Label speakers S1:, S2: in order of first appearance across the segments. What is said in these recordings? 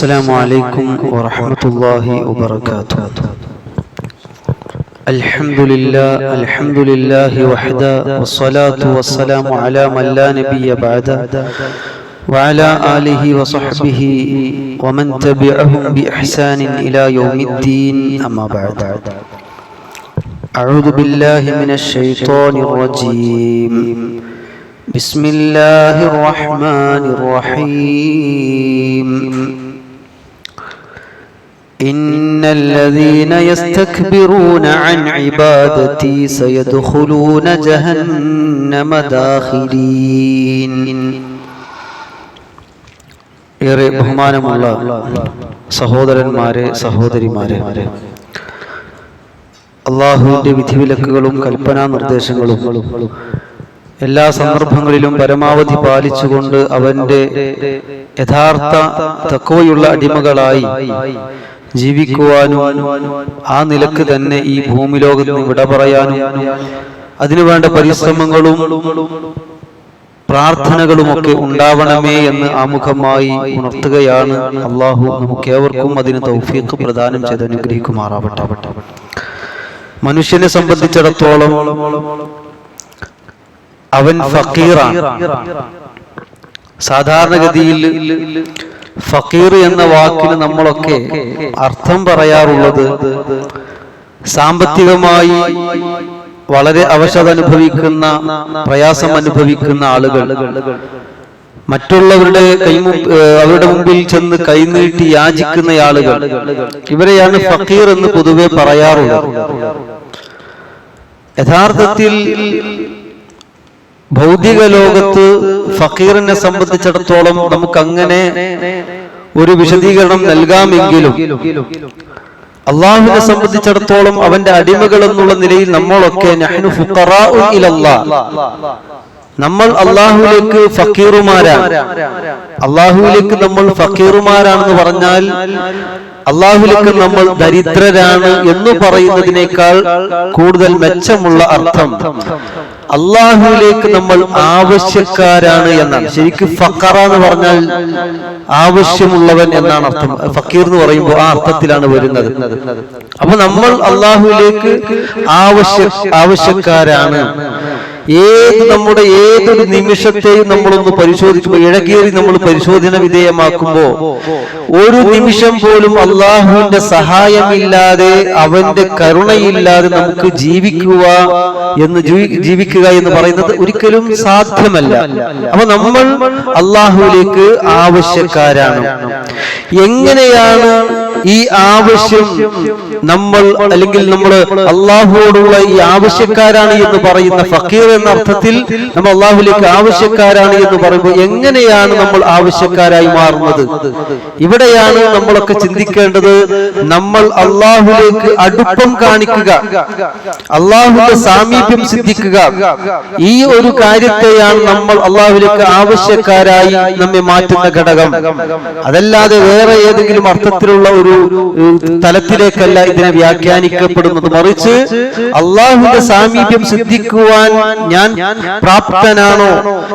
S1: السلام عليكم ورحمة الله وبركاته. الحمد لله الحمد لله وحده والصلاة والسلام على من لا نبي بعده وعلى آله وصحبه ومن تبعهم بإحسان إلى يوم الدين أما بعد. أعوذ بالله من الشيطان الرجيم. بسم الله الرحمن الرحيم. إن الذين يستكبرون عن عبادتي سيدخلون جهنم داخلين ഏറെ ബഹുമാനമുള്ള സഹോദരന്മാരെ സഹോദരിമാരെ അള്ളാഹുവിന്റെ വിധിവിലക്കുകളും കൽപ്പനാ നിർദ്ദേശങ്ങളും എല്ലാ സന്ദർഭങ്ങളിലും പരമാവധി പാലിച്ചുകൊണ്ട് അവന്റെ യഥാർത്ഥ തക്കവയുള്ള അടിമകളായി ജീവിക്കുവാനും ആ നിലയ്ക്ക് തന്നെ ഈ ഭൂമിലോകത്ത് വിട പറയാനും അതിനുവേണ്ട പരിശ്രമങ്ങളും പ്രാർത്ഥനകളുമൊക്കെ ഉണ്ടാവണമേ എന്ന് ആമുഖമായി ഉണർത്തുകയാണ് അള്ളാഹു. നമുക്ക് ഏവർക്കും അതിന് തൗഫീഖ് പ്രദാനം ചെയ്ത് അനുഗ്രഹിക്കുമാറാവട്ടെ. മനുഷ്യനെ സംബന്ധിച്ചിടത്തോളം അവൻ ഫക്കീറാണ്. സാധാരണഗതിയിൽ ഫക്കീർ എന്ന വാക്കിന് നമ്മളൊക്കെ അർത്ഥം പറയാറുള്ളത് സാമ്പത്തികമായി വളരെ അവശത അനുഭവിക്കുന്ന പ്രയാസം അനുഭവിക്കുന്ന ആളുകൾ മറ്റുള്ളവരുടെ കൈമു അവരുടെ മുമ്പിൽ ചെന്ന് കൈനീട്ടി യാചിക്കുന്ന ആളുകൾ. ഇവരെയാണ് ഫക്കീർ എന്ന് പൊതുവെ പറയാറുള്ളത്. യഥാർത്ഥത്തിൽ ഭൗതിക ലോകത്ത് ഫക്കീറിനെ സംബന്ധിച്ചിടത്തോളം നമുക്ക് അങ്ങനെ ഒരു വിശദീകരണം നൽകാമെങ്കിലും അള്ളാഹുവിനെ സംബന്ധിച്ചിടത്തോളം അവന്റെ അടിമകൾ എന്നുള്ള നിലയിൽ നമ്മളൊക്കെ നമ്മൾ അള്ളാഹുവിലേക്ക് ഫക്കീറുമാരാണ്. അള്ളാഹുവിലേക്ക് നമ്മൾ ഫക്കീറുമാരാണെന്ന് പറഞ്ഞാൽ അള്ളാഹുലേക്ക് നമ്മൾ ദരിദ്രരാണ് എന്ന് പറയുന്നതിനേക്കാൾ കൂടുതൽ മെച്ചമുള്ള അർത്ഥം. അള്ളാഹുവിലേക്ക് നമ്മൾ ആവശ്യക്കാരാണ് എന്നാണ്. ശരിക്കും ഫക്കറ എന്ന് പറഞ്ഞാൽ ആവശ്യമുള്ളവൻ എന്നാണ് അർത്ഥം. ഫക്കീർ എന്ന് പറയുമ്പോൾ ആ അർത്ഥത്തിലാണ് വരുന്നത്. അപ്പൊ നമ്മൾ അള്ളാഹുവിലേക്ക് ആവശ്യ ആവശ്യക്കാരാണ്. ഏത് നമ്മുടെ ഏതൊരു നിമിഷത്തെയും നമ്മളൊന്ന് പരിശോധിക്കുമ്പോൾ ഇഴകേറി നമ്മൾ പരിശോധന വിധേയമാക്കുമ്പോ ഒരു നിമിഷം പോലും അള്ളാഹുവിന്റെ സഹായമില്ലാതെ അവന്റെ കരുണയില്ലാതെ നമുക്ക് ജീവിക്കുക എന്ന് ജീവിക്കുക എന്ന് പറയുന്നത് ഒരിക്കലും സാധ്യമല്ല. അപ്പൊ നമ്മൾ അള്ളാഹുവിലേക്ക് ആവശ്യക്കാരാണ്. എങ്ങനെയാണ് ഈ ആവശ്യം നമ്മൾ അല്ലെങ്കിൽ നമ്മൾ അള്ളാഹുവോടുള്ള ഈ ആവശ്യക്കാരാണ് എന്ന് പറയുന്ന ഫക്കീർ എന്ന അർത്ഥത്തിൽ നമ്മൾ അള്ളാഹുലേക്ക് ആവശ്യക്കാരാണ് എന്ന് പറയുമ്പോൾ എങ്ങനെയാണ് നമ്മൾ ആവശ്യക്കാരായി മാറുന്നത്? ഇവിടെയാണ് നമ്മളൊക്കെ ചിന്തിക്കേണ്ടത് നമ്മൾ അള്ളാഹുലേക്ക് അടുപ്പം കാണിക്കുക അള്ളാഹുവിന്റെ സാമീപ്യം സിദ്ധിക്കുക. ഈ ഒരു കാര്യത്തെയാണ് നമ്മൾ അള്ളാഹുലേക്ക് ആവശ്യക്കാരായി നമ്മെ മാറ്റുന്ന ഘടകം. അതല്ലാതെ വേറെ ഏതെങ്കിലും അർത്ഥത്തിലുള്ള ഒരു തലത്തിലേക്കല്ല ഇതിനെ വ്യാഖ്യാനിക്കപ്പെടുന്നത്. മറിച്ച് അള്ളാഹുവിന്റെ സാമീപ്യം സിദ്ധിക്കുവാൻ ഞാൻ പ്രാപ്തനാണോ?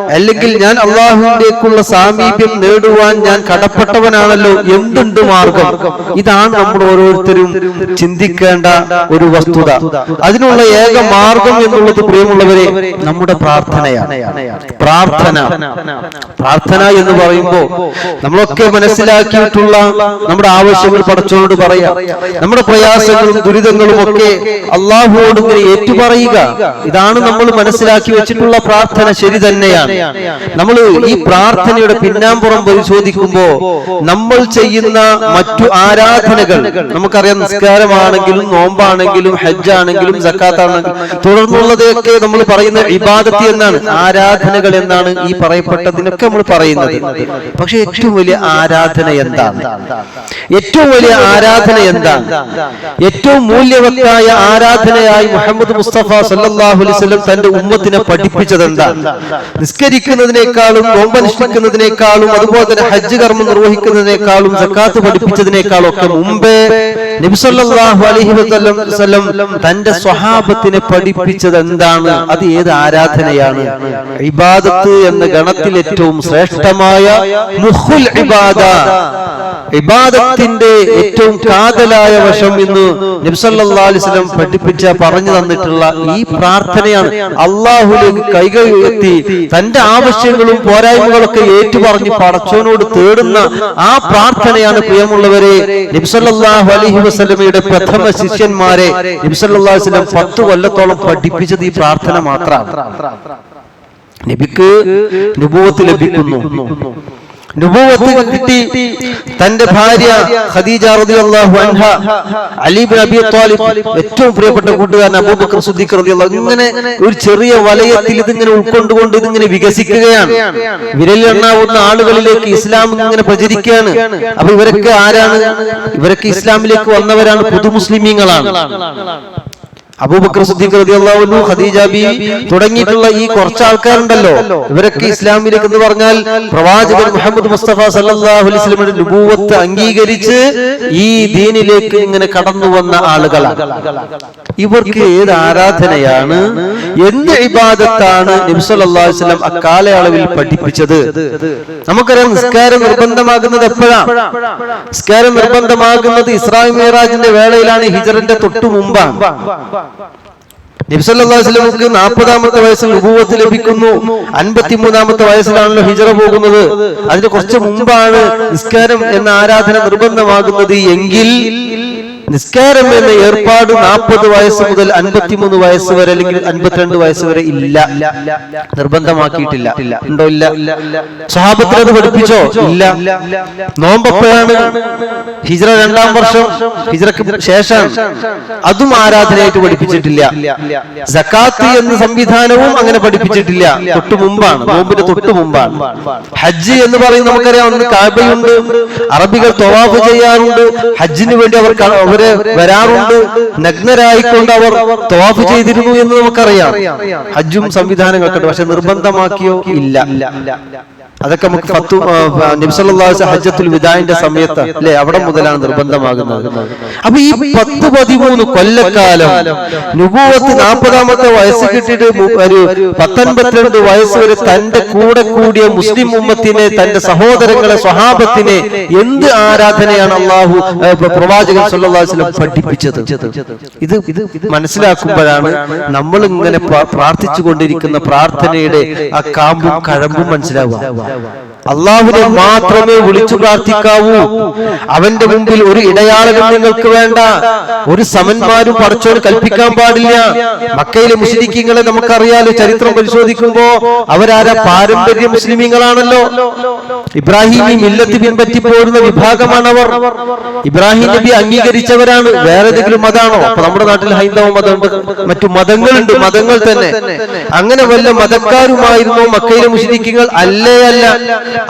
S1: അല്ലെങ്കിൽ ഞാൻ അള്ളാഹുവിന്റേക്കുള്ള സാമീപ്യം നേടുവാൻ ഞാൻ കടപ്പെട്ടവനാണല്ലോ എന്തുണ്ട് മാർഗം? ഇതാണ് നമ്മൾ ഓരോരുത്തരും ചിന്തിക്കേണ്ട ഒരു വസ്തുത. അതിനുള്ള ഏക മാർഗം എന്നുള്ളത് പ്രിയമുള്ളവരെ നമ്മുടെ പ്രാർത്ഥനയാണ്. പ്രാർത്ഥന. പ്രാർത്ഥന. എന്ന് പറയുമ്പോൾ നമ്മളൊക്കെ മനസ്സിലാക്കിയിട്ടുള്ള നമ്മുടെ ആവശ്യങ്ങൾ പടച്ചോട് പറയാം. നമ്മുടെ പ്രയാസങ്ങളും ദുരിതങ്ങളും ഒക്കെ അള്ളാഹുവോട് ഇങ്ങനെ ഏറ്റുപറയുക. ഇതാണ് നമ്മൾ മനസ്സിലാക്കി വെച്ചിട്ടുള്ള പ്രാർത്ഥന ശരി തന്നെയാണ്. നമ്മൾ ഈ പ്രാർത്ഥനയുടെ പിന്നാമ്പുറം പരിശോധിക്കുമ്പോ നമ്മൾ ചെയ്യുന്ന മറ്റു ആരാധനകൾ നമുക്കറിയാം നിസ്കാരമാണെങ്കിലും നോമ്പാണെങ്കിലും ഹജ്ജാണെങ്കിലും സക്കാത്താണെങ്കിലും തുടർന്നുള്ളതൊക്കെ നമ്മൾ പറയുന്ന ഇബാദത്തി എന്നാണ് ആരാധനകൾ എന്നാണ് ഈ പറയപ്പെട്ടതിനൊക്കെ നമ്മൾ പറയുന്നത്. പക്ഷെ ഏറ്റവും വലിയ ആരാധന എന്താണ്? ഏറ്റവും വലിയ ആരാധന എന്താണ് ഏറ്റവും മൂല്യവത്തായ ആരാധനയായി മുഹമ്മദ് മുസ്തഫ വസല്ലം തന്റെ ഉമ്മത്തിനെ പഠിപ്പിച്ചത് എന്താണ് നിസ്കരിക്കുന്നതിനേക്കാളും നോമ്പനുഷ്ഠിക്കുന്നതിനേക്കാളും അതുപോലെ തന്നെ ഹജ്ജ് കർമ്മം നിർവഹിക്കുന്നതിനേക്കാളും സക്കാത്ത് പഠിപ്പിച്ചതിനേക്കാളും ഒക്കെ മുമ്പേ നബി സല്ലല്ലാഹു അലൈഹി വസല്ലം തന്റെ സ്വഹാബത്തിനെ പഠിപ്പിച്ചത് എന്താണ് അത് ഏത് ആരാധനയാണ്? ഇബാദത്ത് എന്ന ഗണത്തിൽ ഏറ്റവും ശ്രേഷ്ഠമായ മുഹുൽ ഇബാദ. ഇബാദത്തിന്റെ ഏറ്റവും കാതലായ വശം ഇന്ന് നബ്സല്ലാസ്ലം പഠിപ്പിച്ച പറഞ്ഞു തന്നിട്ടുള്ള ഈ പ്രാർത്ഥനയാണ് അള്ളാഹുലേക്ക് കൈകൾ ഉയർത്തി തന്റെ ആവശ്യങ്ങളും പോരായ്മകളൊക്കെ ഏറ്റുപറഞ്ഞ് പടച്ചോനോട് തേടുന്ന ആ പ്രാർത്ഥനയാണ് പ്രിയമുള്ളവരെ നബ്സല്ലാഹു അലഹി വസ്ലമയുടെ പ്രഥമ ശിഷ്യന്മാരെ നബ്സല്ലാസ്ലം പത്ത് കൊല്ലത്തോളം പഠിപ്പിച്ചത് ഈ പ്രാർത്ഥന മാത്രമാണ്. നബിക്ക് ലഭിക്കുന്നു. നുബുവത്ത് കിട്ടി തന്റെ ഭാര്യ ഖദീജ റളിയല്ലാഹു അൻഹ അലി ഇബ്നു അബി ത്വാലിബ് ഏറ്റവും പ്രിയപ്പെട്ട കൂട്ടുകാരൻ അബൂബക്കർ സിദ്ദീഖ് റളിയല്ലാഹു ഇങ്ങനെ ഒരു ചെറിയ വലയത്തിൽ ഇതിങ്ങനെ ഉൾക്കൊണ്ടുകൊണ്ട് ഇതിങ്ങനെ വികസിക്കുകയാണ്. വിരലിലെണ്ണാവുന്ന ആളുകളിലേക്ക് ഇസ്ലാം ഇങ്ങനെ പ്രചരിക്കുകയാണ്. അപ്പൊ ഇവരൊക്കെ ആരാണ്? ഇവരൊക്കെ ഇസ്ലാമിലേക്ക് വന്നവരാണ് പുതു മുസ്ലിമീങ്ങളാണ് അബൂബക്കർ സിദ്ദീഖ് റളിയല്ലാഹു ഖദീജ ബി തുടങ്ങിയിട്ടുള്ള ഈ കുറച്ച് ആൾക്കാരുണ്ടല്ലോ ഇവരൊക്കെ ഇസ്ലാമിലേക്ക് എന്ന് പറഞ്ഞാൽ പ്രവാചകൻ മുഹമ്മദ് മുസ്തഫ സല്ലല്ലാഹു അലൈഹി അംഗീകരിച്ച് ഈ ദീനിലേക്ക് ഇങ്ങനെ കടന്നു വന്ന ആളുകളാണ്. ഇവർക്ക് ഏത് ആരാധനയാണ്? എന്ത് ഇബാദത്താണ് നബി സല്ലല്ലാഹു അലൈഹി വസല്ലം അക്കാലയളവിൽ പഠിപ്പിച്ചത്? നമുക്കറിയാം നിസ്കാരം നിർബന്ധമാകുന്നത് എപ്പോഴാണ് നിസ്കാരം നിർബന്ധമാകുന്നത് ഇസ്രായേൽ മേറാജിന്റെ വേളയിലാണ് ഹിജറിന്റെ തൊട്ടു മുമ്പാണ് നബിസല്ലാസ്ലമുക്ക് നാൽപ്പതാമത്തെ വയസ്സിൽ ഉപൂവത്ത് ലഭിക്കുന്നു. അൻപത്തിമൂന്നാമത്തെ വയസ്സിലാണല്ലോ ഹിജറ പോകുന്നത്. അതിന് കുറച്ച് മുമ്പാണ് നിസ്കാരം എന്ന ആരാധന നിർബന്ധമാകുന്നത്. എങ്കിൽ നിസ്കാരം എന്ന ഏർപ്പാട് നാൽപ്പത് വയസ്സ് മുതൽ അൻപത്തിമൂന്ന് വയസ്സ് വരെ അല്ലെങ്കിൽ അൻപത്തിരണ്ട് വയസ്സ് വരെ ഇല്ല. നിർബന്ധമാക്കിയിട്ടില്ല. ഉണ്ടോ ഇല്ല? സ്വഹാബത്തിൽ അത് പഠിപ്പിച്ചോ? ഇല്ല. നോമ്പപ്പോഴാണ്? ഹിജ്ര രണ്ടാം വർഷം. ഹിജ്രക്ക് ശേഷം അതും ആരാധനയായിട്ട് പഠിപ്പിച്ചിട്ടില്ല. സക്കാത്ത് എന്ന സംവിധാനവും അങ്ങനെ പഠിപ്പിച്ചിട്ടില്ല. തൊട്ടു മുമ്പാണ്. നോമ്പിന്റെ തൊട്ടു മുമ്പാണ്. ഹജ്ജ് എന്ന് പറയുന്നത് നമുക്കറിയാം കാബയുണ്ട്. അറബികൾ തൊവാഫ് ചെയ്യാറുണ്ട്. ഹജ്ജിന് വേണ്ടി അവർ അവർ വരാറുണ്ട്. നഗ്നരായിക്കൊണ്ട് അവർ തോഫ് ചെയ്തിരുന്നു എന്ന് നമുക്കറിയാം. ഹജ്ജും സംവിധാനങ്ങളൊക്കെ പക്ഷെ നിർബന്ധമാക്കിയോ ഇല്ല. അതൊക്കെ നമുക്ക് ഫത്തു നബ്സല്ലാസ് ഹജ്ജത്തുൽ വിദായിന്റെ സമയത്ത് അല്ലെ? അവിടെ മുതലാണ് നിർബന്ധമാകുന്നത്. അപ്പൊ ഈ പത്ത് പതിമൂന്ന് കൊല്ലക്കാലം നുപൂവത്ത് നാൽപ്പതാമത്തെ വയസ്സ് കിട്ടിയിട്ട് ഒരു പത്തൊൻപത്തിരണ്ട് വയസ്സ് വരെ തന്റെ കൂടെ കൂടിയ മുസ്ലിം ഉമ്മത്തിനെ തന്റെ സഹോദരങ്ങളെ സ്വഹാബത്തിനെ എന്ത് ആരാധനയാണ് അള്ളാഹു പ്രവാചകൻ വസല്ലം പഠിപ്പിച്ചത്. ഇത് ഇത് മനസ്സിലാക്കുമ്പോഴാണ് നമ്മൾ ഇങ്ങനെ പ്ര- പ്രാർത്ഥിച്ചു കൊണ്ടിരിക്കുന്ന പ്രാർത്ഥനയുടെ ആ കാമ്പും കഴമ്പും മനസ്സിലാവുക. അള്ളാഹുവിനെ മാത്രമേ വിളിച്ചു പ്രാർത്ഥിക്കാവൂ. അവന്റെ മുമ്പിൽ ഒരു ഇടയാളനും നിങ്ങൾക്ക് വേണ്ട. ഒരു സമന്മാരും പറിച്ചോട് കൽപ്പിക്കാൻ പാടില്ല. മക്കയിലെ മുസ്ലിങ്ങളെ നമുക്കറിയാലോ ചരിത്രം പരിശോധിക്കുമ്പോ അവരാരാ പാരമ്പര്യ മുസ്ലിമീങ്ങളാണല്ലോ. ഈ മില്ലത്ത് പിൻപറ്റി പോരുന്ന വിഭാഗമാണ് അവർ ഇബ്രാഹിം നബി അംഗീകരിച്ചവരാണ്. വേറെ ഏതെങ്കിലും മതാണോ? അപ്പൊ നമ്മുടെ നാട്ടിൽ ഹൈന്ദവ മതമുണ്ട്. മറ്റു മതങ്ങളുണ്ട്. മതങ്ങൾ തന്നെ. അങ്ങനെ വല്ല മതക്കാരുമായിരുന്നു മക്കയിലെ മുസ്ലിക്കുകൾ അല്ലേ അല്ല.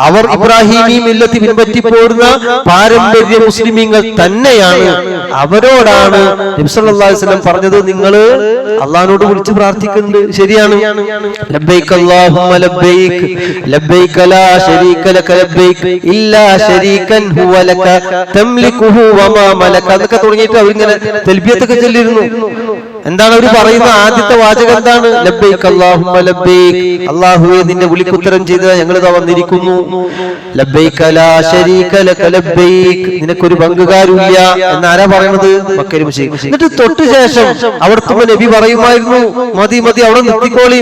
S1: അവർ ഇബ്രാഹിമി മില്ലത്ത് പിൻപറ്റി പോരുന്ന പാരമ്പര്യ മുസ്ലിമീങ്ങൾ തന്നെയാണ്. അവരോടാണ് നബ്സല്ലാസ്ലം പറഞ്ഞത് നിങ്ങൾ അള്ളഹാനോട് വിളിച്ച് പ്രാർത്ഥിക്കുന്നുണ്ട് ശരിയാണ്. ലബ്ബൈക് അല്ലാഹുമ്മ ലബ്ബൈക് ലബ്ബൈക ലാ ശരീക ലക ലബ്ബൈക് ഇല്ലാ ശരീകൻ ഹുവ ലക തംലികുഹു വമാ മലക. എന്നൊക്കെ തുടങ്ങിയിട്ട് അവരിങ്ങനെ തൽബിയത്തൊക്കെ ചൊല്ലിയിരുന്നു. എന്താണ് അവർ പറയുന്ന ആദ്യത്തെ വാചകം എന്താണ്? ലബ്ബൈക് അല്ലാഹുമ്മ ലബ്ബൈക് അല്ലാഹുവേ നിന്റെ വിളിക്കുത്തരം ചെയ്ത് ഞങ്ങൾ ഇതാ വന്നിരിക്കുന്നു. ലബ്ബൈക ലാ ശരീക ലക ലബ്ബൈക് നിനക്കൊരു പങ്കുകാരില്ല എന്നാരാ പറയുന്നത് മക്കരി എന്നിട്ട് തൊട്ടു ശേഷം അവിടുത്തെ നബി പറയുമായിരുന്നു മതി മതി അവിടെ നിർത്തിക്കോളി.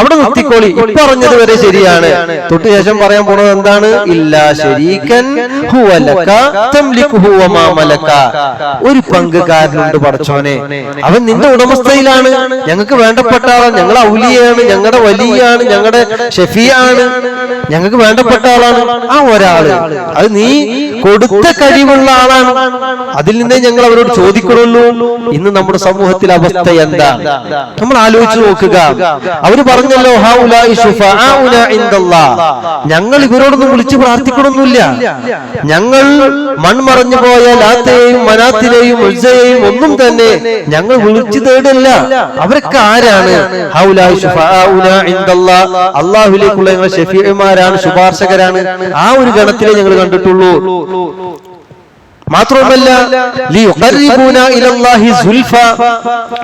S1: അവിടെ നിർത്തിക്കോളി. പറഞ്ഞത് വരെ ശരിയാണ്. തൊട്ടു ശേഷം പറയാൻ പോണത് എന്താണ്? ഇല്ലാ ശരീക്കൻ ഹുവ ലക മലക ഒരു പങ്കുകാരനുണ്ട് പടച്ചോനെ. അവൻ നിന്റെ ഉടമസ്ഥയിലാണ് ഞങ്ങൾക്ക് വേണ്ടപ്പെട്ട ആളാണ്. ഞങ്ങൾ ഔലിയാണ് ഞങ്ങളുടെ വലിയാണ് ഞങ്ങളുടെ ഷെഫിയാണ്.
S2: ഞങ്ങൾക്ക് വേണ്ടപ്പെട്ട ആളാണ് ആ ഒരാൾ. അത് നീ കൊടുത്ത കഴിവുള്ള ആളാണ്. അതിൽ നിന്നേ ഞങ്ങൾ അവരോട് ചോദിക്കണുള്ളൂ ഇന്ന് നമ്മുടെ സമൂഹത്തിലെ അവസ്ഥ എന്താ? നമ്മൾ ആലോചിച്ചു നോക്കുക. അവർ പറഞ്ഞല്ലോ ഞങ്ങൾ ഇവരോടൊന്നും വിളിച്ച് പ്രാർത്ഥിക്കണമൊന്നുമില്ല. ഞങ്ങൾ മൺമറഞ്ഞു പോയ ലാത്തയെയും മനാത്തിനെയും ഉത്സയെയും ഒന്നും തന്നെ ഞങ്ങൾ വിളിച്ചു തേടില്ല. അവരൊക്കെ ആരാണ്. അള്ളാഹുലേക്കുള്ള ഞങ്ങൾ ഷെഫീമാരാണ് ശുപാർശകരാണ് ആ ഒരു ഗണത്തിലേ ഞങ്ങൾ കണ്ടിട്ടുള്ളൂ. സുൽഫ.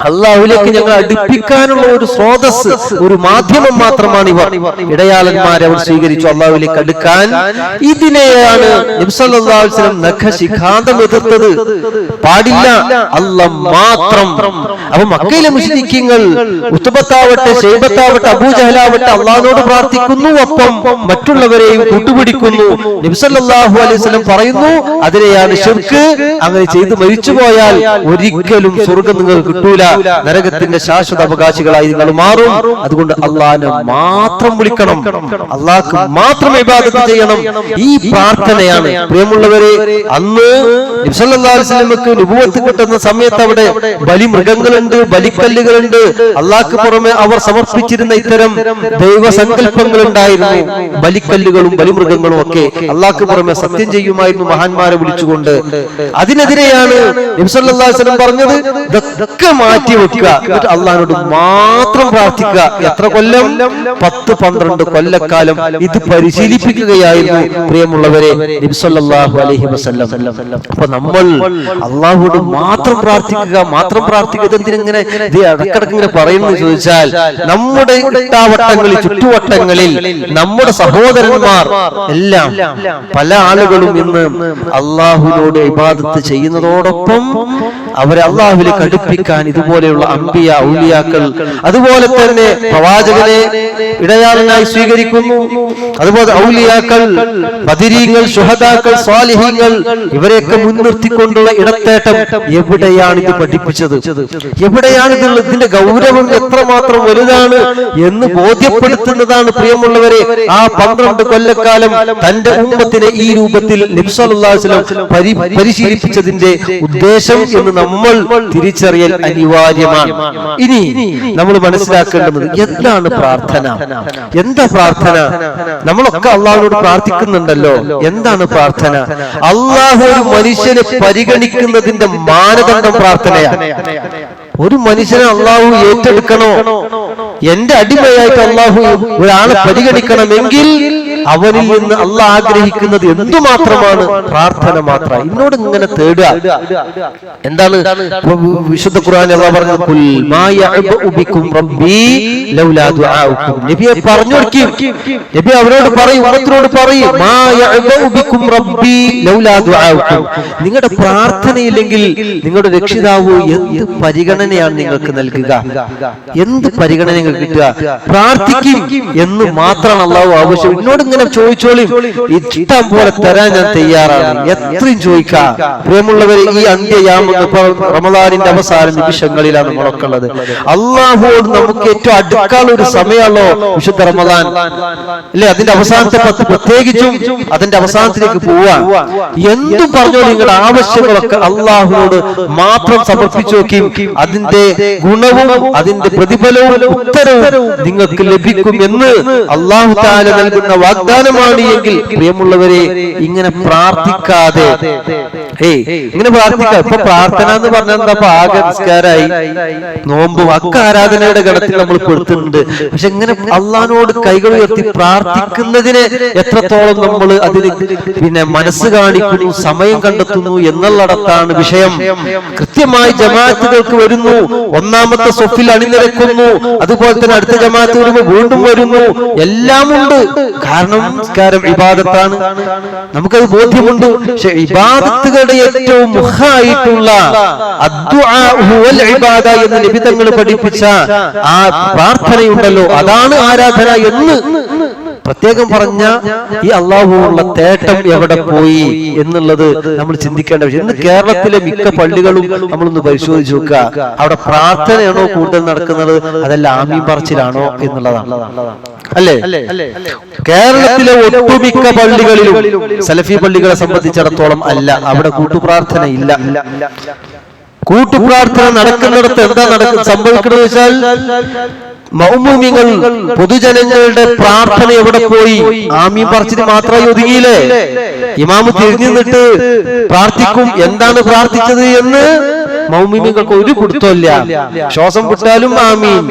S2: അള്ളാഹുലേക്ക് ഞങ്ങൾ അടുപ്പിക്കാനുള്ള ഒരു സ്രോതസ് ഒരു മാധ്യമം മാത്രമാണ് ഇവർ ഇടയാളന്മാരെ അവർ സ്വീകരിച്ചു അള്ളാഹുലേക്ക് അടുക്കാൻ. ഇതിനെയാണ് നഖ നഖശിഖാന്തം എതിർത്തത്. പാടില്ല അല്ല മാത്രം. അപ്പൊ മക്കയിലെ മുസ്ലിങ്ങൾ ഉത്തുബത്താവട്ടെ ഷെയ്ബത്താവട്ടെ അബൂജഹലാവട്ടെ അള്ളാഹിനോട് പ്രാർത്ഥിക്കുന്നു ഒപ്പം. മറ്റുള്ളവരെയും കൂട്ടുപിടിക്കുന്നു. നബ്സല്ലാഹു അലൈഹി പറയുന്നു അതിനെയാണ് ഷിർക്ക് അങ്ങനെ ചെയ്ത് മരിച്ചു പോയാൽ ഒരിക്കലും സ്വർഗം നിങ്ങൾക്ക് കിട്ടൂല. നരകത്തിന്റെ ശാശ്വത അവകാശികളായി നിങ്ങൾ മാറും. അതുകൊണ്ട് അള്ളാഹിനെ മാത്രം വിളിക്കണം. അള്ളാഹ്ക്ക് മാത്രം ഇബാദത്ത് ചെയ്യണം. ഈ പ്രാർത്ഥനയാണ് പ്രിയമുള്ളവരെ അന്ന് നബ്സല്ലാസ്ലമക്ക് നുപുവത്ത് കിട്ടുന്ന സമയത്ത് അവിടെ ബലി മൃഗങ്ങളുണ്ട് ബലിക്കല്ലുകളുണ്ട്. അള്ളാഹ്ക്ക് പുറമെ അവർ സമർപ്പിച്ചിരുന്ന ഇത്തരം ദൈവസങ്കല്പങ്ങൾ ഉണ്ടായിരുന്നു ബലിക്കല്ലുകളും ബലിമൃഗങ്ങളും ഒക്കെ അള്ളാഹ്ക്ക് പുറമെ സത്യം ചെയ്യുമായിരുന്നു മഹാന്മാരെ വിളിച്ചുകൊണ്ട്. അതിനെതിരെയാണ് നബ്സല്ലാസ്ലം പറഞ്ഞത് ഇതൊക്കെ മാറ്റി വെക്കുക. എന്നിട്ട് അള്ളഹാനോട് മാത്രം പ്രാർത്ഥിക്കുക. എത്ര കൊല്ലം? പത്ത് പന്ത്രണ്ട് കൊല്ലക്കാലം ഇത് പരിശീലിപ്പിക്കുകയായിരുന്നു പ്രിയമുള്ളവരെ നബ്സല്ലാഹു അലൈഹി അപ്പൊ നമ്മൾ അള്ളാഹുവോട് മാത്രം പ്രാർത്ഥിക്കുക മാത്രം പ്രാർത്ഥിക്കുക എന്തിനെ ഇത് ഇടക്കിടക്ക് ഇങ്ങനെ പറയുന്നു ചോദിച്ചാൽ നമ്മുടെ ഇട്ടാവട്ടങ്ങളിൽ ചുറ്റുവട്ടങ്ങളിൽ നമ്മുടെ സഹോദരന്മാർ എല്ലാം പല ആളുകളും ഇന്ന് അള്ളാഹുവിനോട് ഇബാദത്ത് ചെയ്യുന്നതോടൊപ്പം അവരെ അള്ളാഹുവിൽ അടുപ്പിക്കാൻ ഇതുപോലെയുള്ള അമ്പിയ ഔലിയാക്കൾ അതുപോലെ തന്നെ പ്രവാചകനെ ഇടയാളനായി സ്വീകരിക്കുന്നു. അതുപോലെ ഔലിയാക്കൾ ബദിരീങ്ങൾ ശുഹദാക്കൾ സ്വാലിഹീങ്ങൾ ഇവരെയൊക്കെ മുൻനിർത്തിക്കൊണ്ടുള്ള ഇടത്തേട്ടം എവിടെയാണ് ഇത് പഠിപ്പിച്ചത്? എവിടെയാണ് ഇത് ഇതിന്റെ ഗൗരവം എത്രമാത്രം വലുതാണ് എന്ന് ബോധ്യപ്പെടുത്തുന്നതാണ് പ്രിയമുള്ളവരെ ആ പന്ത്രണ്ട് കൊല്ലക്കാലം തന്റെ ഉമ്മത്തിനെ ഈ രൂപത്തിൽ നിബ്സല്ലാസ്ലം പരി പരിശീലിപ്പിച്ചതിന്റെ ഉദ്ദേശം എന്ന് നമ്മൾ തിരിച്ചറിയൽ അനിവാര്യമാണ്. ഇനി നമ്മൾ മനസ്സിലാക്കേണ്ടത് എന്താണ് പ്രാർത്ഥന? എന്താ പ്രാർത്ഥന? നമ്മളൊക്കെ അള്ളാഹുവിനോട് പ്രാർത്ഥിക്കുന്നുണ്ടല്ലോ. എന്താണ് പ്രാർത്ഥന? അള്ളാഹു ഒരു മനുഷ്യനെ പരിഗണിക്കുന്നതിന്റെ മാനദണ്ഡം പ്രാർത്ഥനയാണ്. ഒരു മനുഷ്യനെ അള്ളാഹു ഏറ്റെടുക്കണോ? എന്റെ അടിമയായിട്ട് അള്ളാഹു ഒരാളെ പരിഗണിക്കണമെങ്കിൽ അവനിൽ നിന്ന് അല്ല ആഗ്രഹിക്കുന്നത് എന്തുമാത്രമാണ്? പ്രാർത്ഥന മാത്രം. എന്നോട് ഇങ്ങനെ തേടുക. എന്താണ്? വിശുദ്ധ ഖുർആൻ അള്ളാഹ് പറഞ്ഞത് "ഖുൽ മാ റബ്ബി ലൗലാ ദുആഉക്കും." നബിയെ പറഞ്ഞു കൊടുക്കും നബി അവരോട് പറയും. ഉമ്മത്തിനോട് പറയും "മാ റബ്ബി ലൗലാ ദുആഉക്കും." നിങ്ങളുടെ പ്രാർത്ഥനയില്ലെങ്കിൽ നിങ്ങളുടെ രക്ഷിതാവ് എന്ത് പരിഗണനയാണ് നിങ്ങൾക്ക് നൽകുക? എന്ത് പരിഗണന കിട്ടുക? പ്രാർത്ഥിക്കും എന്ന് മാത്രമാണ് അള്ളാഹു ആവശ്യം. എന്നോട് ഇങ്ങനെ ചോദിച്ചോളി. ഇഷ്ടം പോലെ തരാൻ ഞാൻ തയ്യാറാണ്. എത്രയും ചോദിക്കാം. പ്രിയമുള്ളവരെ ഈ അന്ത്യയാമം റമദാനിന്റെ അവസാന നിമിഷങ്ങളിലാണ് നമ്മളൊക്കെ ഉള്ളത് അള്ളാഹുവോട് നമുക്ക് ഏറ്റവും അടുക്കാനുള്ള ഒരു സമയമാണല്ലോ വിശുദ്ധ റമദാൻ. അല്ലെ? അതിന്റെ അവസാനത്തെ പത്ത് പ്രത്യേകിച്ചും അതിന്റെ അവസാനത്തിലേക്ക് പോവാൻ എന്തും പറഞ്ഞോ നിങ്ങളുടെ ആവശ്യങ്ങളൊക്കെ അള്ളാഹുവോട് മാത്രം സമർപ്പിച്ചു നോക്കിയും അതിന്റെ ഗുണവും അതിന്റെ പ്രതിഫലവും ഉത്തരവും നിങ്ങൾക്ക് ലഭിക്കും എന്ന് അള്ളാഹു താല നൽകുന്ന വാഗ്ദാനമാണ് എങ്കിൽ പ്രിയമുള്ളവരെ ഇങ്ങനെ പ്രാർത്ഥിക്കാതെ. ഏയ് ഇങ്ങനെ പ്രാർത്ഥിക്കാം. ഇപ്പൊ പ്രാർത്ഥന എന്ന് പറഞ്ഞാൽ എന്താ? ആകെ നിസ്കാരായി നോമ്പും അക്ക ആരാധനയുടെ ഗണത്തിൽ നമ്മൾ പെടുത്തുന്നുണ്ട്. പക്ഷെ ഇങ്ങനെ അള്ളഹാനോട് കൈകൾ ഉയർത്തി പ്രാർത്ഥിക്കുന്നതിന് എത്രത്തോളം നമ്മൾ അതിന് പിന്നെ മനസ്സ് കാണിക്കുന്നു സമയം കണ്ടെത്തുന്നു എന്നുള്ളടത്താണ് വിഷയം. കൃത്യമായി ജമാഅത്തുകൾക്ക് വരുന്നു. ഒന്നാമത്തെ സൊഫിൽ അണിനിരക്കുന്നു. അതുപോലെ തന്നെ അടുത്ത ജമാഅത്ത് വരുമ്പോൾ വീണ്ടും വരുന്നു. എല്ലാം ഉണ്ട് കാരണം നിസ്കാരം ഇബാദത്താണ്. നമുക്കത് ബോധ്യമുണ്ട്. പക്ഷെ ഇബാദത്തുകളുടെ ഏറ്റവും മുഖായിട്ടുള്ള എന്ന് നബി തങ്ങൾ പഠിപ്പിച്ച ആ പ്രാർത്ഥനയുണ്ടല്ലോ. അതാണ് ആരാധന എന്ന് പ്രത്യേകം പറഞ്ഞ ഈ അള്ളാഹുവുള്ള തേട്ടം എവിടെ പോയി എന്നുള്ളത് നമ്മൾ ചിന്തിക്കേണ്ട വിഷയം. ഇന്ന് കേരളത്തിലെ മിക്ക പള്ളികളും നമ്മളൊന്ന് പരിശോധിച്ച് നോക്കുക. അവിടെ പ്രാർത്ഥനയാണോ കൂടുതൽ നടക്കുന്നത്? അതല്ല ആമീൻ പറച്ചിലാണോ എന്നുള്ളതാണ്. അല്ലേ? കേരളത്തിലെ ഒട്ടുമിക്ക പള്ളികളിലും സലഫി പള്ളികളെ സംബന്ധിച്ചിടത്തോളം അല്ല. അവിടെ കൂട്ടുപ്രാർത്ഥന ഇല്ല. കൂട്ടുപ്രാർത്ഥന നടക്കുന്നിടത്ത് എന്താ നടക്കുന്നത് സംഭവിക്കുന്നത് വെച്ചാൽ മൗമൂമിങ്ങൾ പൊതുജനങ്ങളുടെ പ്രാർത്ഥന എവിടെ പോയി? ആമീൻ പറിച്ചിട്ട് മാത്രമായി ഒതുങ്ങിയില്ലേ? ഇമാമ് തിരിഞ്ഞു നിന്നിട്ട് പ്രാർത്ഥിക്കും എന്താണ് പ്രാർത്ഥിച്ചത് എന്ന് മൗമിമിങ്ങൾക്ക് ഒരു കൊടുത്തല്ല ശ്വാസം വിട്ടാലും ആമീൻ.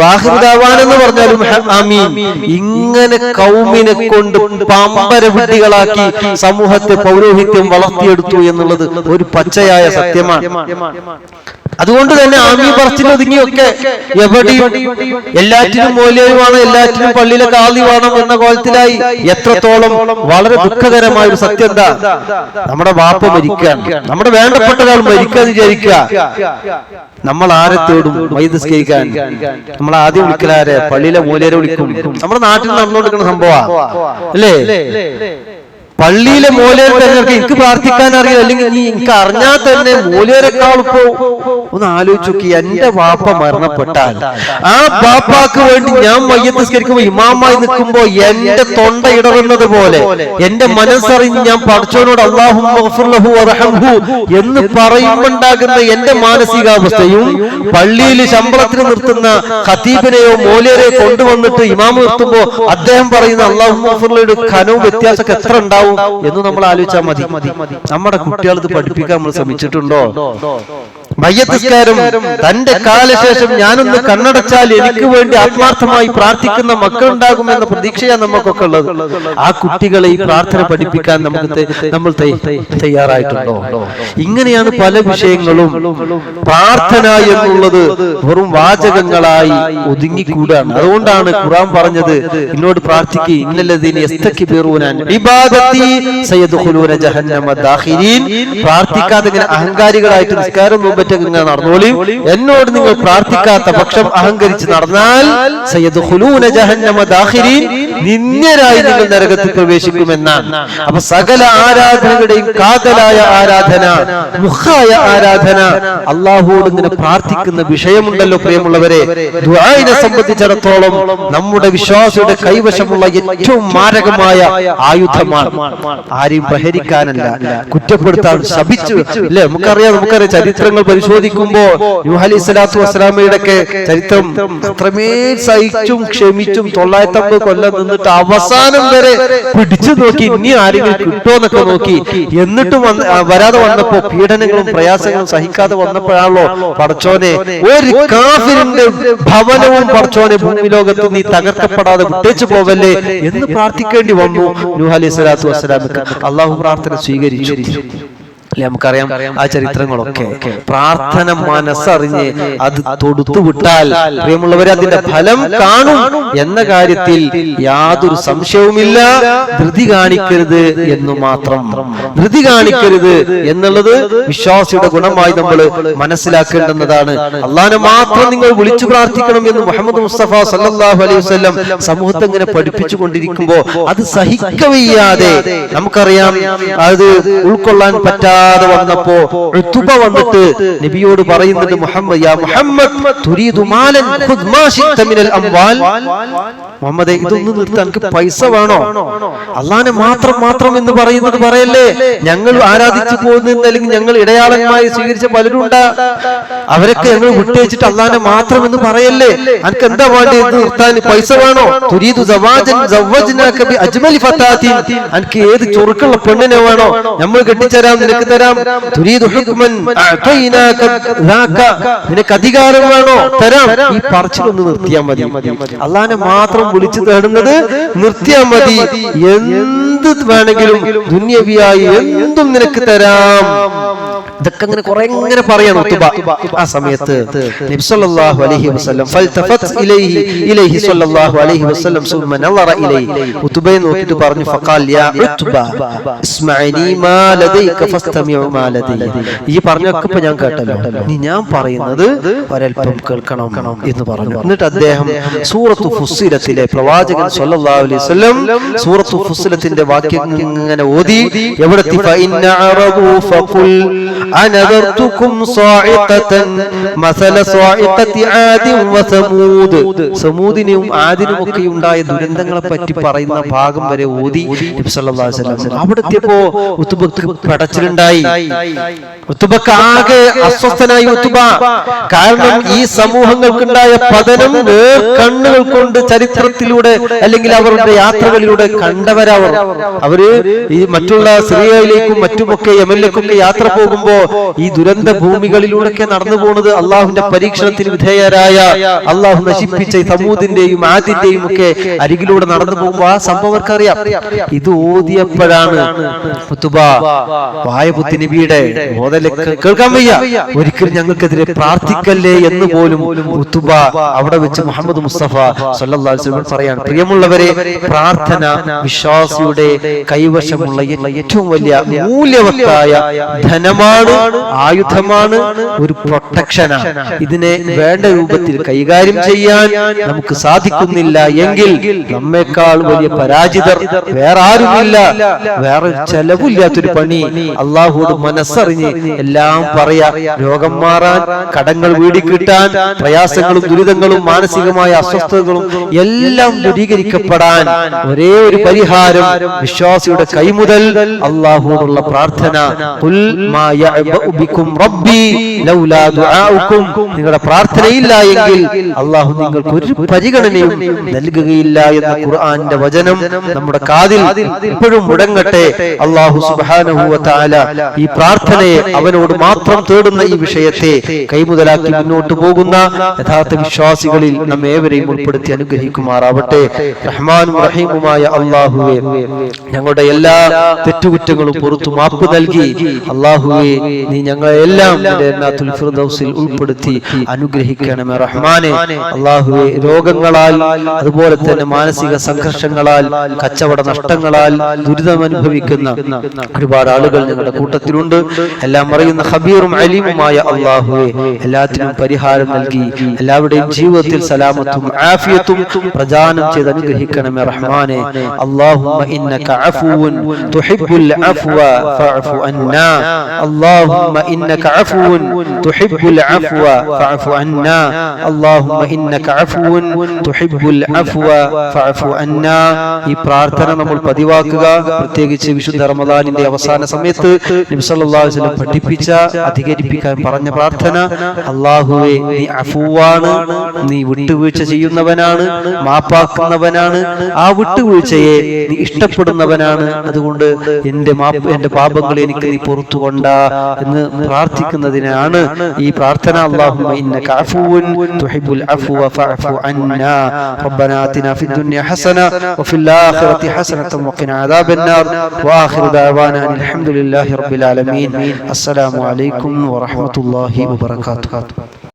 S2: വാഹിദാവാൻ എന്ന് പറഞ്ഞാലും ആമീൻ. ഇങ്ങനെ കൗമിനെ കൊണ്ട് പാമ്പര വിട്ടികളാക്കി സമൂഹത്തെ പൗരോഹിത്യം വളർത്തിയെടുത്തു എന്നുള്ളത് ഒരു പച്ചയായ സത്യമാണ്. അതുകൊണ്ട് തന്നെ ആമി പറച്ചിൽ ഒതുങ്ങിയൊക്കെ എവിടെയും എല്ലാറ്റിനും മൂല്യവുമാണ് എല്ലാറ്റിനും പള്ളിയിലെ കാതി വേണം എന്ന കോലത്തിലായി എത്രത്തോളം വളരെ ദുഃഖകരമായ ഒരു സത്യം എന്താ? നമ്മുടെ വാപ്പ മരിക്കാൻ നമ്മുടെ വേണ്ടപ്പെട്ട ഒരാൾ മരിക്കാന്ന് വിചാരിക്കുക. നമ്മൾ ആരെ തേടും വൈദ്യസ്കരിക്കാൻ നമ്മൾ ആദ്യം വിളിക്കലാരെ? പള്ളിയിലെ മൂലരെ വിളിക്കും. നമ്മുടെ നാട്ടിൽ നടന്നുകൊണ്ടിരിക്കുന്ന സംഭവമാണ് അല്ലേ? പള്ളിയിലെ മൂലയർ തന്നെ എനിക്ക് പ്രാർത്ഥിക്കാൻ അറിയാം? അല്ലെങ്കിൽ നീ എനിക്ക് അറിഞ്ഞാൽ തന്നെ മൂലയരെക്കാൾ ഇപ്പോ ഒന്ന് ആലോചിച്ചു നോക്കി എന്റെ വാപ്പ മരണപ്പെട്ടാൽ. ആ ബാപ്പാക്ക് വേണ്ടി ഞാൻ മയ്യത്തിസ്കരിക്കുമ്പോ ഇമാമായി നിൽക്കുമ്പോ എന്റെ തൊണ്ട ഇടറുന്നത് പോലെ എന്റെ മനസ്സറിഞ്ഞ് ഞാൻ പഠിച്ചവനോട് അള്ളാഹു എന്ന് പറയുമ്പോണ്ടാകുന്ന എന്റെ മാനസികാവസ്ഥയും പള്ളിയിൽ ശമ്പളത്തിന് നിർത്തുന്ന ഖത്തീബിനെയോ മോലിയരെയോ കൊണ്ടുവന്നിട്ട് ഇമാമ് നിർത്തുമ്പോ അദ്ദേഹം പറയുന്ന അള്ളാഹു ഖനവും വ്യത്യാസമൊക്കെ എത്ര ഉണ്ടാവും എന്ന് നമ്മൾ ആലോചിച്ചാൽ മതി. നമ്മുടെ കുട്ടികൾ ഇത് പഠിപ്പിക്കാൻ നമ്മൾ ശ്രമിച്ചിട്ടുണ്ടോ? മയ്യത്തിസ്കാരം തന്റെ കാലശേഷം ഞാനൊന്ന് കണ്ണടച്ചാൽ എനിക്ക് വേണ്ടി ആത്മാർത്ഥമായി പ്രാർത്ഥിക്കുന്ന മക്കളുണ്ടാകുമെന്ന പ്രതീക്ഷയാണ് നമുക്കൊക്കെ ഉള്ളത്. ആ കുട്ടികളെ ഈ പ്രാർത്ഥന പഠിപ്പിക്കാൻ നമുക്ക് നമ്മൾ തയ്യ- തയ്യാറായിട്ടുണ്ടോ? ഇങ്ങനെയാണ് പല വിഷയങ്ങളും പ്രാർത്ഥന എന്നുള്ളത് വെറും വാചകങ്ങളായി ഒതുങ്ങിക്കൂടാണ്. അതുകൊണ്ടാണ് ഖുറാൻ പറഞ്ഞത് എന്നോട് പ്രാർത്ഥിക്കുക ഇന്നല്ലതീന് പ്രാർത്ഥിക്കാതെ ഇങ്ങനെ അഹങ്കാരികളായിട്ട് നിസ്കാരം മുമ്പറ്റൊക്കെ ഇങ്ങനെ നടന്നോളി. എന്നോട് നിങ്ങൾ പ്രാർത്ഥിക്കാത്ത പക്ഷം അഹങ്കരിച്ച് നടന്നാൽ ജഹന്നമ നിന്ദ്യരായി നിങ്ങൾ നരകത്തിൽ പ്രവേശിക്കുമെന്നാണ്. അപ്പൊ സകല ആരാധനകളുടെയും കാതലായ ആരാധന മുഖായ ആരാധന. അള്ളാഹുവോട് ഇങ്ങനെ പ്രാർത്ഥിക്കുന്ന വിഷയമുണ്ടല്ലോ പ്രിയമുള്ളവരെ. ദുരായിനെ സംബന്ധിച്ചിടത്തോളം നമ്മുടെ വിശ്വാസിയുടെ കൈവശമുള്ള ഏറ്റവും മാരകമായ ആയുധമാണ്. ആരെയും പ്രഹരിക്കാനല്ല കുറ്റപ്പെടുത്താൻ ശപിച്ചു. അല്ലെ നമുക്കറിയാം നമുക്കറിയാം ചരിത്രങ്ങൾ പരിശോധിക്കുമ്പോ യുഹലി സലാത്തു സ്വലാത്തു വസ്സലാമയുടെ ഒക്കെ ചരിത്രം അത്രമേൽ സഹിച്ചും ക്ഷമിച്ചും തൊള്ളായിരത്തി അമ്പത് കൊല്ലം നിന്നിട്ട് അവസാനം വരെ പിടിച്ചു നോക്കി ഇനി ആരെങ്കിലും കിട്ടുമോന്നൊക്കെ നോക്കി. എന്നിട്ടും വരാതെ വന്നപ്പോ പീഡനങ്ങളും പ്രയാസങ്ങളും സഹിക്കാതെ വന്നപ്പോഴാണല്ലോ പടച്ചോനെ ഒരു കാഫിരിന്റെ ഭവനവും പടച്ചോനെ ഭൂമി ലോകത്ത് നീ തകർക്കപ്പെടാതെ വിട്ടേച്ചു പോവല്ലേ എന്ന് പ്രാർത്ഥിക്കേണ്ടി വന്നു. നൂഹ് അലൈഹി സ്വലാത്തു വസ്സലാമിക്ക് അള്ളാഹു പ്രാർത്ഥന സ്വീകരിച്ചു. നമുക്കറിയാം ആ ചരിത്രങ്ങളൊക്കെ. പ്രാർത്ഥന മനസ്സറിഞ്ഞ് അത് തൊടുത്തു വിട്ടാൽ പ്രിയമുള്ളവരെ അതിന്റെ ഫലം കാണും എന്ന കാര്യത്തിൽ യാതൊരു സംശയവുമില്ല. ധൃതി കാണിക്കരുത് എന്ന് മാത്രം. ധൃതി കാണിക്കരുത് എന്നുള്ളത് വിശ്വാസിയുടെ ഗുണമായി നമ്മൾ മനസ്സിലാക്കേണ്ടുന്നതാണ് അള്ളാനെ മാത്രം നിങ്ങൾ വിളിച്ചു പ്രാർത്ഥിക്കണം എന്ന് മുഹമ്മദ് മുസ്തഫ സല്ലാഹു അലൈഹി വസല്ലം സമൂഹത്തെ ഇങ്ങനെ പഠിപ്പിച്ചു കൊണ്ടിരിക്കുമ്പോ അത് സഹിക്കവയ്യാതെ നമുക്കറിയാം അത് ഉൾക്കൊള്ളാൻ പറ്റാതെ വന്നപ്പോ ഋതുബ വന്നിട്ട് നബിയോട് പറയുന്നത് മുഹമ്മദ് യാ മുഹമ്മദ് തുരീദു മാലൻ മിനൽ അംവാൽ. മുഹമ്മദ് ഇതൊന്നും നിർത്താൻ എനിക്ക് പൈസ വേണോ? അള്ളാനെ മാത്രം മാത്രം എന്ന് പറയുന്നത് പറയല്ലേ? ഞങ്ങൾ ആരാധിച്ചു പോകുന്ന അല്ലെങ്കിൽ ഞങ്ങൾ ഇടയാളന്മാരെ സ്വീകരിച്ച പലരും ഉണ്ടാ അവരൊക്കെ ഞങ്ങൾ വിട്ടേച്ചിട്ട് അള്ളാനെ മാത്രം എന്ന് പറയല്ലേ? എനിക്ക് എന്താ വേണ്ടേ ഇത് നിർത്താൻ പൈസ വേണോ? തുരീദു സവാജൻ സവജ്നാക ബി അജ്മലി ഫതാത്തിൻ എനിക്ക് ഏത് ചുറുക്കുള്ള പെണ്ണിനെ വേണോ നമ്മൾ കെട്ടിച്ചേരാൻ നിനക്ക് തരാം. നിനക്ക് അധികാരം വേണോ? തരാം. ഈ പറച്ചിലൊന്ന് നിർത്തിയാൽ മതി. അള്ളാനെ മാത്രം വിളിച്ചു തേടുന്നത് നിർത്തിയാൽ മതി. എന്ത് വേണമെങ്കിലും ദുന്യവിയായി എന്തും നിനക്ക് തരാം. ഇതൊക്കെ അങ്ങനെ കുറെ ഇങ്ങനെ പറയണം. ഉത്തുബ ആ സമയത്ത് നബി സല്ലല്ലാഹു അലൈഹി വസല്ലം ഫൽതഫത് ഇലൈഹി ഇലൈഹി സല്ലല്ലാഹു അലൈഹി വസല്ലം സുമ്മ നളറ ഇലൈഹി. ഉത്തുബയെ നോക്കിട്ട് പറഞ്ഞു ഫഖാൽ യാ ഉത്തുബ ഇസ്മഅനി മാ ലദൈക ഫസ്തമിഉ മാ ലദൈ ഈ പറഞ്ഞൊക്കെ ഇപ്പൊ ഞാൻ കേട്ടല്ലോ. ഇനി ഞാൻ പറയുന്നത് ഒരൽപ്പം കേൾക്കണം എന്ന് പറഞ്ഞു. എന്നിട്ട് അദ്ദേഹം സൂറത്തു ഫുസ്സിലത്തിലെ പ്രവാചകൻ സല്ലല്ലാഹു അലൈഹി വസല്ലം സൂറത്തു ഫുസ്സിലത്തിന്റെ വാക്യം ഇങ്ങനെ ഓതി എവിടെ ഫഇന്ന അറദു ഫഖുൽ അനദർതുക്കും സ്വാഇഖതൻ മസല സാഇഖതി ആദി വസമൂദ് സമൂദിനും ആദിനും ഒക്കെ ഉണ്ടായ ദുരന്തങ്ങളെ പറ്റി പറയുന്ന ഭാഗം വരെ ഓതി നബി സല്ലല്ലാഹു അലൈഹി വസല്ലം അവിടെ എത്തിയപ്പോ ഉത്തുബക്ക് പടച്ചിലുണ്ടായി. ഉത്തുബക്ക് ആകെ അസ്വസ്ഥനായി ഉത്തുബ. കാരണം ഈ സമൂഹങ്ങൾക്കുണ്ടായ പതനം കണ്ണുകൾ കൊണ്ട് ചരിത്രത്തിലൂടെ അല്ലെങ്കിൽ അവരുടെ യാത്രകളിലൂടെ കണ്ടവരവർ. അവർ ഈ മറ്റുള്ള സിറിയയിലേക്കും മറ്റുമൊക്കെ യമനിലേക്കൊക്കെ യാത്ര പോകുമ്പോ ഈ ദുരന്ത ഭൂമികളിലൂടെയൊക്കെ നടന്നു പോകുന്നത് അള്ളാഹുവിന്റെ പരീക്ഷണത്തിന് വിധേയരായ അള്ളാഹു നശിപ്പിച്ച സമൂഹത്തിന്റെയും ആദ്യന്റെയും ഒക്കെ അരികിലൂടെ നടന്നു പോകുമ്പോ ആ സംഭവം അവർക്കറിയാം. ഇത് ഓതിയപ്പോഴാണ് വായപുത്തി നബിയുടെ കേൾക്കാൻ വയ്യ. ഒരിക്കലും ഞങ്ങൾക്കെതിരെ പ്രാർത്ഥിക്കല്ലേ എന്ന് പോലും ഉത്തുബ അവിടെ വെച്ച് മുഹമ്മദ് മുസ്തഫ വസല്ലം പറയാണ് പ്രിയമുള്ളവരെ പ്രാർത്ഥന വിശ്വാസിയുടെ കൈവശമുള്ള ഏറ്റവും വലിയ മൂല്യവത്തായ ധനമാണ് ആയുധമാണ് ഒരു പ്രൊട്ടക്ഷനാണ് ഇതിനെ വേണ്ട രൂപത്തിൽ കൈകാര്യം ചെയ്യാൻ നമുക്ക് സാധിക്കുന്നില്ല എങ്കിൽ നമ്മെക്കാൾ വലിയ പരാജിതർ വേറെ ആരുമില്ല. വേറെ ചെലവില്ലാത്തൊരു പണി. അള്ളാഹുവോട് മനസ്സറിഞ്ഞ് എല്ലാം പറയാ. രോഗം മാറാൻ കടങ്ങൾ വീടിക്കിട്ടാൻ പ്രയാസങ്ങളും ദുരിതങ്ങളും മാനസികമായ അസ്വസ്ഥതകളും എല്ലാം ദൂരീകരിക്കപ്പെടാൻ ഒരേ ഒരു പരിഹാരം വിശ്വാസിയുടെ കൈമുതൽ അള്ളാഹുവോടുള്ള പ്രാർത്ഥന. "ഖുൽ മാ യഅബഉ ബിക്കും റബ്ബി ലൗലാ ദുആഉക്കും. നിങ്ങളുടെ പ്രാർത്ഥനയില്ല എങ്കിൽ അള്ളാഹു നിങ്ങൾക്ക് ഒരു പരിഗണനയും നൽകുകയില്ല എന്ന ഖുർആന്റെ വചനം നമ്മുടെ കാതിൽ എപ്പോഴും മുടങ്ങട്ടെ. അള്ളാഹു വ ഈ പ്രാർത്ഥനയെ അവനോട് മാത്രം തേടുന്ന ഈ വിഷയത്തെ കൈമുതലാക്കി മുന്നോട്ട് പോകുന്ന യഥാർത്ഥ വിശ്വാസികളിൽ നമ്മെ ഏവരെയും ഉൾപ്പെടുത്തി അനുഗ്രഹിക്കുമാറാവട്ടെ. റഹ്മാനും റഹീമുമായ അള്ളാഹുവെ ഞങ്ങളുടെ എല്ലാ തെറ്റുകുറ്റങ്ങളും പുറത്തു മാപ്പ് നൽകി അള്ളാഹുവെ കർത്താവെ നീ ഞങ്ങളെല്ലാം ജന്നാത്തുൽ ഫിർദൗസിൽ ഉൾപ്പെടുത്തി അനുഗ്രഹിക്കണമേ റഹ്മാനെ. അള്ളാഹുവെ രോഗങ്ങളാൽ അതുപോലെ തന്നെ മാനസിക സംഘർഷങ്ങളാൽ കച്ചവട നഷ്ടങ്ങളാൽ ദുരിതം അനുഭവിക്കുന്ന ഒരുപാട് ആളുകൾ ഞങ്ങളുടെ കൂട്ടത്തിലുണ്ട്. എല്ലാം അറിയുന്ന ഹബീറും അലീമുമായ അള്ളാഹുവെ എല്ലാത്തിനും പരിഹാരം നൽകി. എല്ലാവരുടെയും ജീവിതത്തിൽ സലാമത്തും ആഫിയത്തും പ്രചാരണം ചെയ്ത് അനുഗ്രഹിക്കണമേ റഹ്മാനെ. അള്ളാഹു അള്ളാഹു عفو تحب العفو فاعف عنا اللهم إنك عفو تحب العفو فاعف عنا اللهم إنك عفو تحب العفو فاعف عنا ഈ പ്രാർത്ഥന നമ്മൾ പതിവാക്കുക പ്രത്യേകിച്ച് വിശുദ്ധ റമദാനിന്റെ അവസാന സമയത്ത് നബി സല്ലല്ലാഹു അലൈഹി വസല്ലം പഠിപ്പിച്ച അധികരിപ്പിക്കാൻ പറഞ്ഞ പ്രാർത്ഥന അള്ളാഹുവെ നീ അഫുവാണ് നീ വിട്ടുവീഴ്ച ചെയ്യുന്നവനാണ് മാപ്പാക്കുന്നവനാണ് ആ വിട്ടുവീഴ്ചയെ നീ ഇഷ്ടപ്പെടുന്നവനാണ് അതുകൊണ്ട് എന്റെ മാപ്പ് എന്റെ പാപങ്ങൾ എനിക്ക് നീ പുറത്തു കൊണ്ട എന്ന് പ്രാർത്ഥിക്കുന്നതിനാണ് ഈ പ്രാർത്ഥന അള്ളാഹുമ്മ ഇന്നക അഫുവുൻ തുഹിബ്ബുൽ അഫ്വ ഫഅഫു അന്നാ ربنا آتنا في الدنيا حسنة وفي الآخرة حسنة وقنا عذاب النار وآخر دعوانا أن الحمد لله رب العالمين السلام عليكم ورحمة الله وبركاته